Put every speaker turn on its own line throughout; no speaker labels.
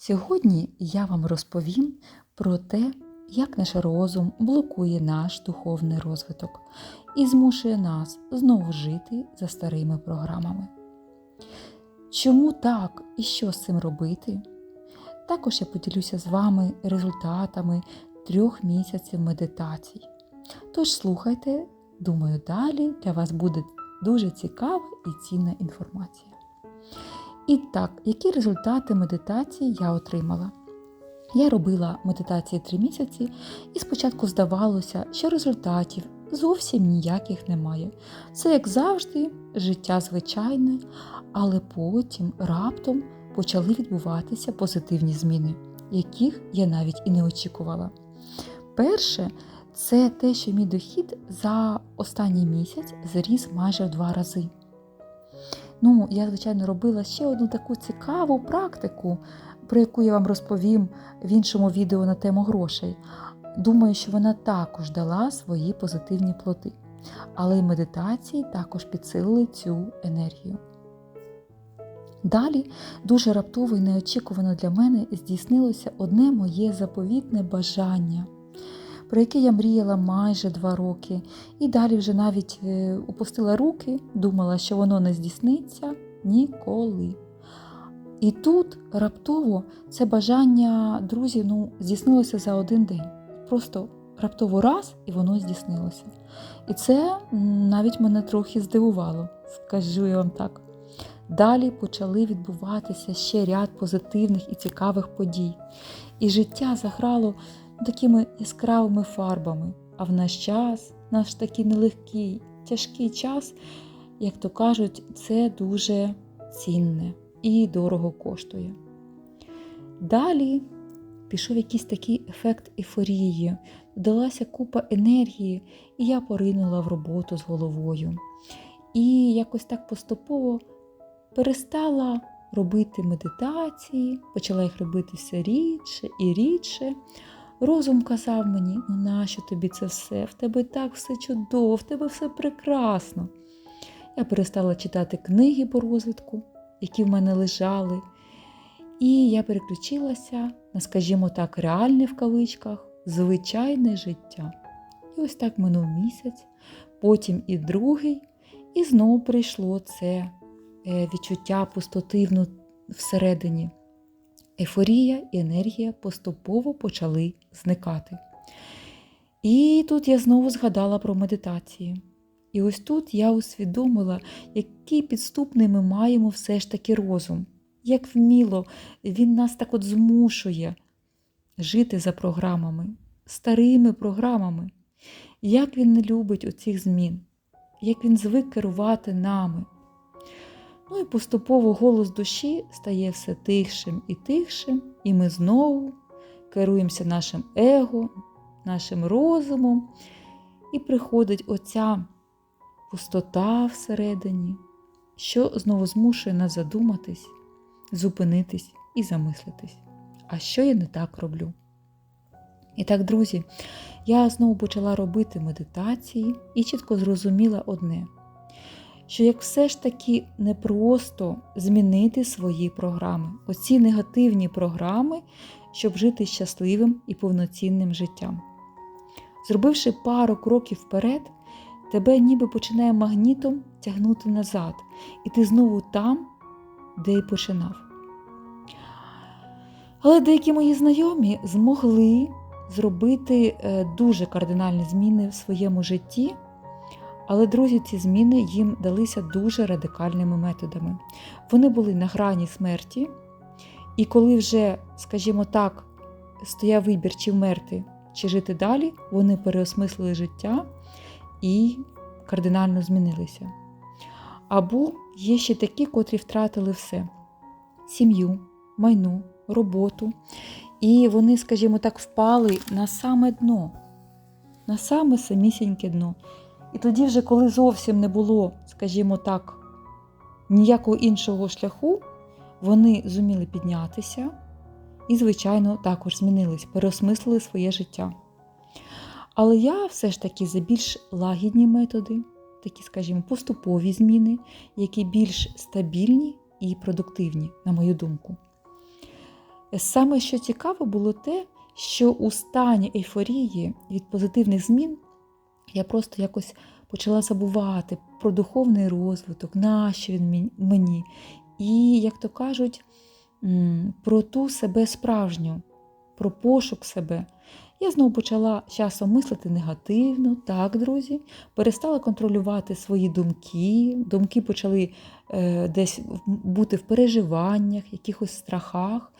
Сьогодні я вам розповім про те, як наш розум блокує наш духовний розвиток і змушує нас знову жити за старими програмами. Чому так і що з цим робити? Також я поділюся з вами результатами трьох місяців медитацій. Тож слухайте, думаю, далі для вас буде дуже цікава і цінна інформація. І так, які результати медитації я отримала? Я робила медитації три місяці, і спочатку здавалося, що результатів зовсім ніяких немає. Це, як завжди, життя звичайне, але потім раптом почали відбуватися позитивні зміни, яких я навіть і не очікувала. Перше, це те, що мій дохід за останній місяць зріс майже в два рази. Ну, я, звичайно, робила ще одну таку цікаву практику, про яку я вам розповім в іншому відео на тему грошей. Думаю, що вона також дала свої позитивні плоти. Але й медитації також підсилили цю енергію. Далі, дуже раптово і неочікувано для мене здійснилося одне моє заповітне бажання, про яке я мріяла майже два роки, і далі вже навіть опустила руки, думала, що воно не здійсниться ніколи. І тут раптово це бажання друзів ну, здійснилося за один день. Просто раптово раз і воно здійснилося. І це навіть мене трохи здивувало, скажу я вам так. Далі почали відбуватися ще ряд позитивних і цікавих подій. І життя заграло такими яскравими фарбами. А в наш час, наш такий нелегкий, тяжкий час, як то кажуть, це дуже цінне і дорого коштує. Далі пішов якийсь такий ефект ейфорії, додалася купа енергії, і я поринула в роботу з головою. І якось так поступово перестала робити медитації, почала їх робити все рідше і рідше. Розум казав мені, ну нащо тобі це все? В тебе так все чудово, в тебе все прекрасно. Я перестала читати книги по розвитку, які в мене лежали. І я переключилася на, скажімо так, реальне в кавичках, звичайне життя. І ось так минув місяць, потім і другий, і знову прийшло це відчуття пустоти всередині. Ейфорія і енергія поступово почали зникати. І тут я знову згадала про медитації. І ось тут я усвідомила, який підступний ми маємо все ж таки розум, як вміло він нас так от змушує жити за програмами, старими програмами, як він не любить оцих змін, як він звик керувати нами. Ну і поступово голос душі стає все тихшим і тихшим, і ми знову керуємося нашим его, нашим розумом, і приходить оця пустота всередині, що знову змушує нас задуматись, зупинитись і замислитись. А що я не так роблю? І так, друзі, я знову почала робити медитації і чітко зрозуміла одне що як все ж таки непросто змінити свої програми, оці негативні програми, щоб жити щасливим і повноцінним життям. Зробивши пару кроків вперед, тебе ніби починає магнітом тягнути назад, і ти знову там, де й починав. Але деякі мої знайомі змогли зробити е, дуже кардинальні зміни в своєму житті. Але, друзі, ці зміни їм далися дуже радикальними методами. Вони були на грані смерті, і коли вже, скажімо так, стояв вибір, чи вмерти, чи жити далі, вони переосмислили життя і кардинально змінилися. Або є ще такі, котрі втратили все: сім'ю, майно, роботу. І вони, скажімо так, впали на саме дно, на саме самісіньке дно. І тоді, вже, коли зовсім не було, скажімо так, ніякого іншого шляху, вони зуміли піднятися і, звичайно, також змінились, переосмислили своє життя. Але я все ж таки за більш лагідні методи, такі, скажімо, поступові зміни, які більш стабільні і продуктивні, на мою думку. Саме що цікаво було те, що у стані ейфорії від позитивних змін я просто якось почала забувати про духовний розвиток, нащо він мені. І, як то кажуть, про ту себе справжню, про пошук себе. Я знову почала часом мислити негативно, так, друзі, перестала контролювати свої думки. Думки почали е, десь бути в переживаннях, якихось страхах,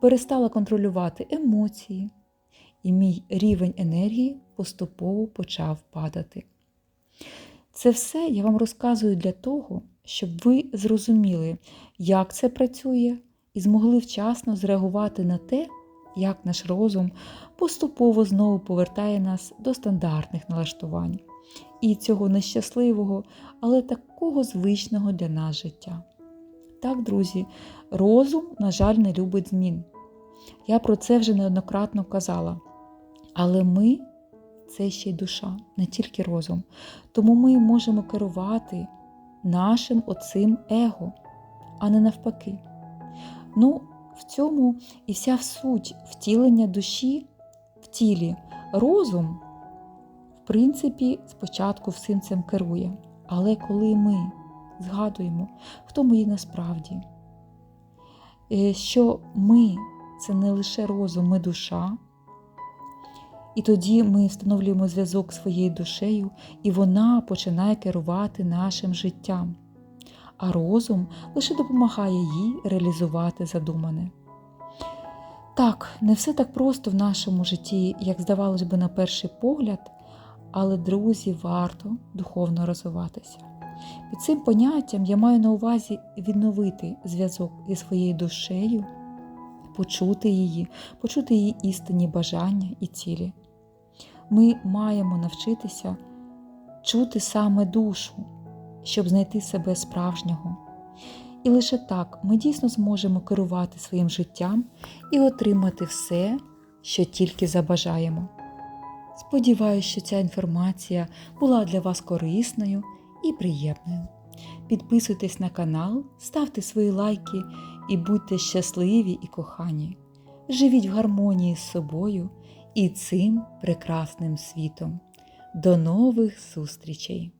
перестала контролювати емоції, і мій рівень енергії поступово почав падати. Це все я вам розказую для того, щоб ви зрозуміли, як це працює, і змогли вчасно зреагувати на те, як наш розум поступово знову повертає нас до стандартних налаштувань і цього нещасливого, але такого звичного для нас життя. Так, друзі, розум, на жаль, не любить змін. Я про це вже неоднократно казала. Але ми це ще й душа, не тільки розум. Тому ми можемо керувати нашим оцим его, а не навпаки. Ну, в цьому і вся суть втілення душі в тілі. Розум, в принципі, спочатку всім цим керує. Але коли ми згадуємо, хто ми є насправді, е, що ми це не лише розум, ми душа. І тоді ми встановлюємо зв'язок своєю душею, і вона починає керувати нашим життям. А розум лише допомагає їй реалізувати задумане. Так, не все так просто в нашому житті, як здавалось би на перший погляд, але друзі, варто духовно розвиватися. Під цим поняттям я маю на увазі відновити зв'язок зі своєю душею, почути її, почути її істинні бажання і цілі. Ми маємо навчитися чути саме душу, щоб знайти себе справжнього. І лише так ми дійсно зможемо керувати своїм життям і отримати все, що тільки забажаємо. Сподіваюся, що ця інформація була для вас корисною і приємною. Підписуйтесь на канал, ставте свої лайки і будьте щасливі і кохані. Живіть в гармонії з собою і цим прекрасним світом. До нових зустрічей!